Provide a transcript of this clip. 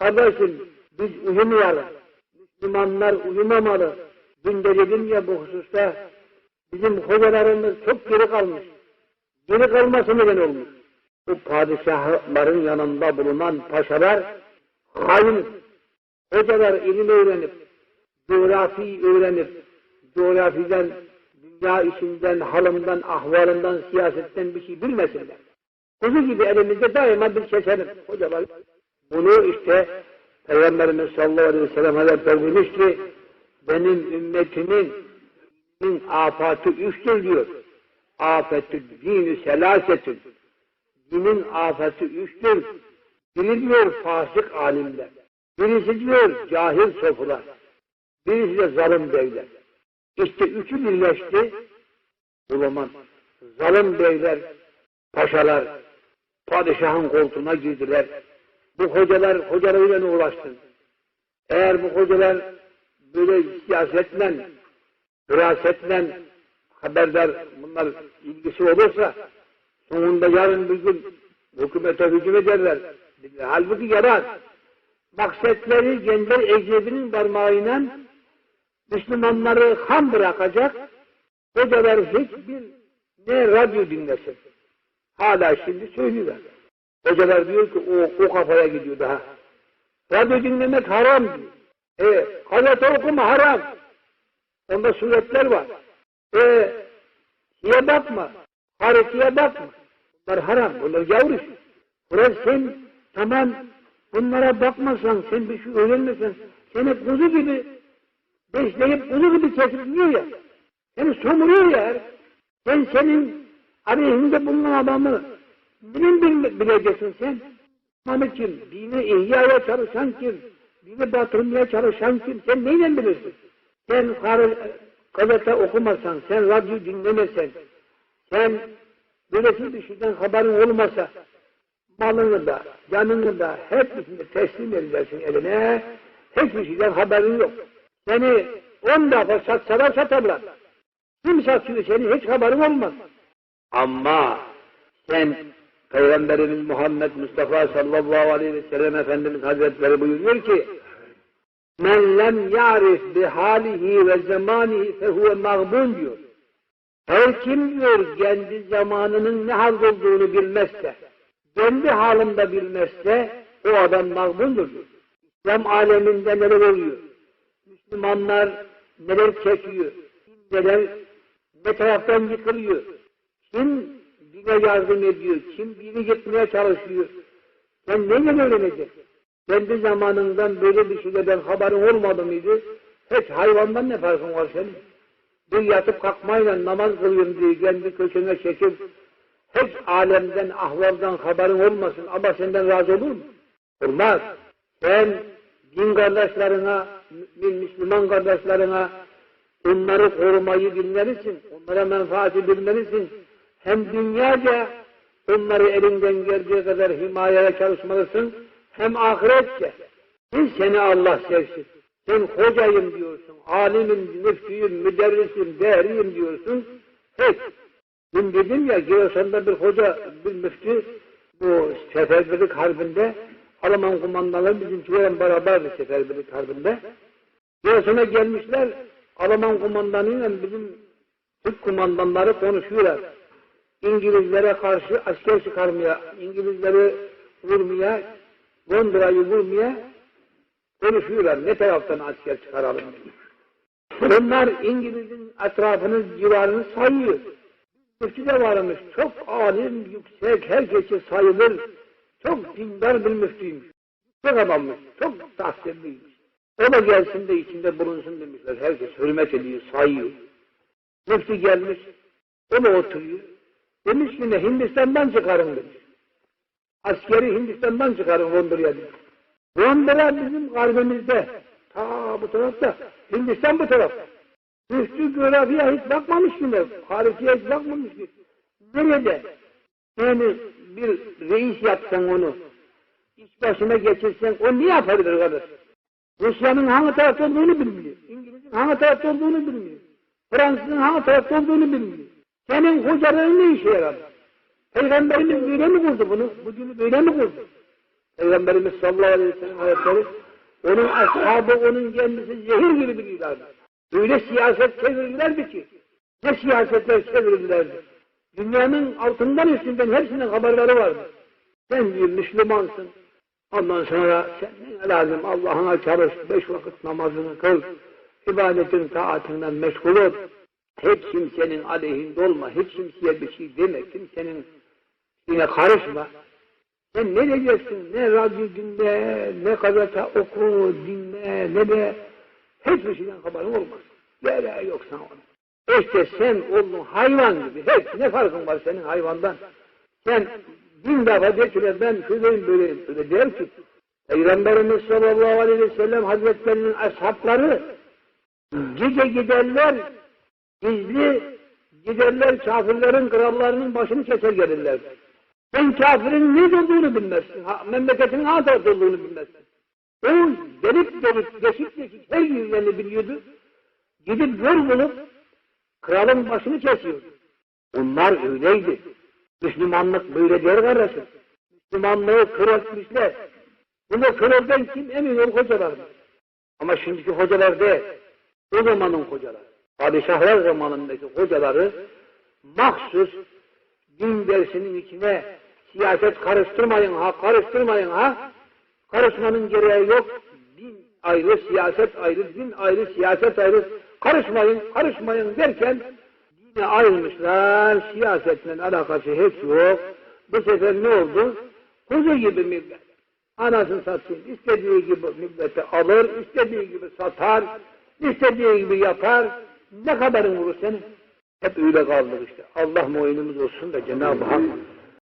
Kardeşim biz uyumayalım. Müslümanlar uyumamalı. Dün de dedim ya bu hususta bizim hocalarımız çok geri kalmış. Geri kalması neden olmuş? Bu padişahların yanında bulunan paşalar hain. Hocalar ilim öğrenip, coğrafi öğrenip, coğrafiden, dünya işinden, halından, ahvalından, siyasetten bir şey bilmesinler. Kuzu gibi elimizde daima bir keselim. Hocalar bunu işte Peygamberimiz sallallahu aleyhi ve sellem Hazretleri demiş benim ümmetimin min afatı üçtür diyor. Afetü dinü selasetün. Dinin afeti üçtür. Biri diyor fasık alimler. Birisi diyor cahil sofular. Birisi de zalim beyler. İşte üçü birleşti. Zaman zalim beyler, paşalar padişahın koltuğuna girdiler. Bu hocalar hocalarıyla uğraştın. Eğer bu hocalar böyle siyasetle, firasetle haberdar bunlar ilgisi olursa sonunda yarın bir gün hükümete hücum ederler. Halbuki yarar. Maksatları kendi ecnebinin parmağıyla Müslümanları ham bırakacak. Hocalar hiçbir ne radyo dinlesin. Hala şimdi söylüyorlar. Hocalar diyor ki o, o kafaya gidiyor daha. Radyo dinlemek haram diyor. E, gazete okuma haram. Onda suretler var. E, şeye bakma. Harekeye bakma. Bunlar haram. Bunlar işi. Ulan sen tamam bunlara bakmasan, sen bir şey öğrenmesen, seni kuzu gibi besleyip kuzu gibi kesip yiyor ya. Seni somuruyor ya. Sen senin aleyhinde bulunan adamı Bil, bileceksin sen. Muhammed kim? Dini ihyaya çalışan kim? Dini batırmaya çalışan kim? Sen neyle bilirsin? Sen gazete okumasan, sen radyo dinlemesen, sen böylesi bir haberin olmasa, malını da, canını da hepsini teslim edeceksin eline, hiçbir şeyden haberin yok. Seni on defa satsalar satarlar. Kim satıyor seni hiç haberin olmaz. Ama sen Peygamberimiz Muhammed Mustafa sallallahu aleyhi ve sellem Efendimiz Hazretleri buyuruyor ki Men lem ya'rif bi halihi ve zamanihi fehuve mağbun diyor. Her kim diyor kendi zamanının ne hal olduğunu bilmezse, kendi halinde bilmezse o adam mağbundur diyor. İslam aleminde neler oluyor? Müslümanlar neler çekiyor? Neler ne taraftan yıkılıyor? Kim dine yardım ediyor, kim dini gitmeye çalışıyor. Sen neyle öğreneceksin? Kendi zamanından böyle bir şeyden haberin olmadı mıydı? Hiç hayvandan ne farkın var senin? Bir yatıp kalkmayla namaz kılıyorum diye kendi köşene çekip hiç alemden, ahvaldan haberin olmasın ama senden razı olur mu? Olmaz. Sen din kardeşlerine, Müslüman kardeşlerine onları korumayı bilmelisin, onlara menfaati bilmelisin hem dünyaca onları elinden geldiği kadar himayeye çalışmalısın, hem ahiretse biz seni Allah sevsin. Sen hocayım diyorsun, alimim, müftüyüm, müderrisim, değeriyim diyorsun. Hiç. Dün dedim ya, Giresun'da bir hoca, bir müftü, bu seferberlik harbinde, Alman kumandanları bizimkilerin beraberdi seferberlik harbinde. Giresun'a gelmişler, Alman kumandanıyla bizim Türk kumandanları konuşuyorlar. İngilizlere karşı asker çıkarmaya, İngilizleri vurmaya, Londra'yı vurmaya konuşuyorlar. Ne taraftan asker çıkaralım. Bunlar İngiliz'in etrafını, civarını sayıyor. Müftü de varmış. Çok alim, yüksek, herkesi sayılır. Çok dindar bir müftüymüş. Çok adammış. Çok tahsilliymiş. O da gelsin de içinde bulunsun demişler. Herkes hürmet ediyor, sayıyor. Müftü gelmiş. O da oturuyor. Demiş ki ne Hindistan'dan çıkarın demiş. Askeri Hindistan'dan çıkarın Londra'ya demiş. Londra bizim kalbimizde. Ta bu tarafta. Hindistan bu tarafta. Müftü coğrafya hiç bakmamış ki ne? Haritaya hiç bakmamış ki. Nerede? Yani bir reis yapsan onu, iş başına geçirsen, o ne yapabilir kardeş? Rusya'nın hangi tarafta olduğunu bilmiyor. İngiliz'in hangi tarafta olduğunu bilmiyor. Fransız'ın hangi tarafta olduğunu bilmiyor. Senin hocaların ne işe yarar? Peygamberimiz böyle mi kurdu bunu? Bu günü böyle mi kurdu? Peygamberimiz sallallahu aleyhi ve sellem Hazretleri onun ashabı onun kendisi zehir gibi biliyorlardı. Öyle siyaset çevirdilerdi ki ne siyasetler çevirdilerdi. Dünyanın altından üstünden hepsinin haberleri vardı. Sen bir Müslümansın. Ondan sonra sen ne lazım Allah'ına çalış, beş vakit namazını kıl, ibadetin taatından meşgul ol. Hiç kimsenin aleyhinde olma, hiç kimseye bir şey deme, kimsenin yine karışma. Sen ne diyeceksin? Ne radyo dinle, ne gazete oku, dinle, ne de hiçbir şeyden haberin olmaz. Gereği yok sana onun. İşte sen oldun hayvan gibi. Hiç ne farkın var senin hayvandan? Sen bin defa de ki ben şuradayım böyleyim. Öyle der ki Peygamberimiz sallallahu aleyhi ve sellem hazretlerinin ashabları gece giderler gizli giderler kafirlerin krallarının başını keser gelirler. Sen kafirin ne olduğunu bilmezsin. Ha, memleketin ne tarafta olduğunu bilmezsin. O delik delik, deşik deşik her yerini biliyordu. Gidip yol bulup kralın başını kesiyordu. Onlar öyleydi. Müslümanlık böyle der kardeşim. Müslümanlığı kır etmişler. Bunu kırıldan kim emin ol hocalardı. Ama şimdiki hocalar değil. O zamanın hocaları. Padişahlar zamanındaki hocaları mahsus din dersinin içine siyaset karıştırmayın ha, karıştırmayın ha. Karışmanın gereği yok. Din ayrı, siyaset ayrı, din ayrı, siyaset ayrı. Karışmayın, karışmayın derken dine ayrılmışlar. Siyasetle alakası hiç yok. Bu sefer ne oldu? Kuzu gibi millet. Anasını satsın, istediği gibi milleti alır, istediği gibi satar, istediği gibi yapar. Ne kadarın olur senin? Hep öyle kaldık işte. Allah muayenimiz olsun da Cenab-ı Hak